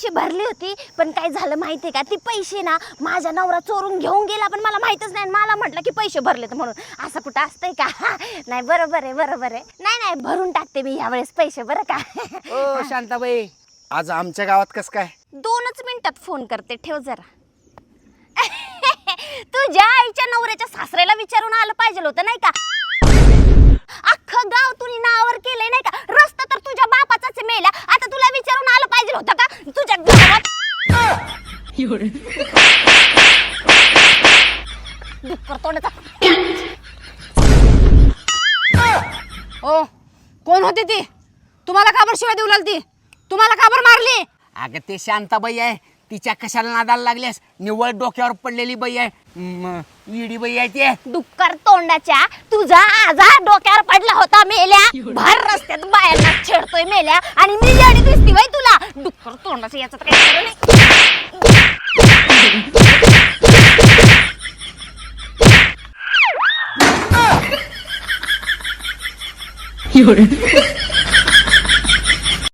पैसे भरले होते पण काय झालं माहितीये का? ती पैसे ना माझ्या नवरा चोरून घेऊन गेला पण मला माहितच नाही. मला म्हटलं की पैसे भरलेत म्हणून. असं कुठं असतंय का? नाही बरोबर आहे बरोबर आहे. नाही नाही भरून टाकते मी यावेळेस पैसे बरं का? ओ शांताबाई आज आमच्या गावात कस काय? दोनच मिनिटात फोन करते ठेव जरा. तुझ्या आईच्या नवऱ्याच्या सासऱ्याला विचारून आलं पाहिजे होतं नाही का अख्खं गाव तुनी नावावर केलंय नाही का रस्ता तर तुझ्या बापाचाच आहे मेला आता तुला विचारून आलं पाहिजे होतं का तुझ्या डुक्कर तोंडाचा ओ कोण होती ती? तुम्हाला काबर शिवाय देऊ लागली? तुम्हाला काबर मारली? अगं ते शांताबाई आहे. तिच्या कशाला नादाला लागल्यास निव्वळ डोक्यावर पडलेली बाई आहे. म, इडी बाई आहे ते. डुक्कर तोंडाच्या तुझा आजार डोक्यावर पडला होता मेल्या. भर रस्त्यात बायांना छेडतोय मेल्या. आणि मी येडी दिसती बाई तुला. डुक्कर तोंडाचं याचं तर काही खरं नाही. 有人。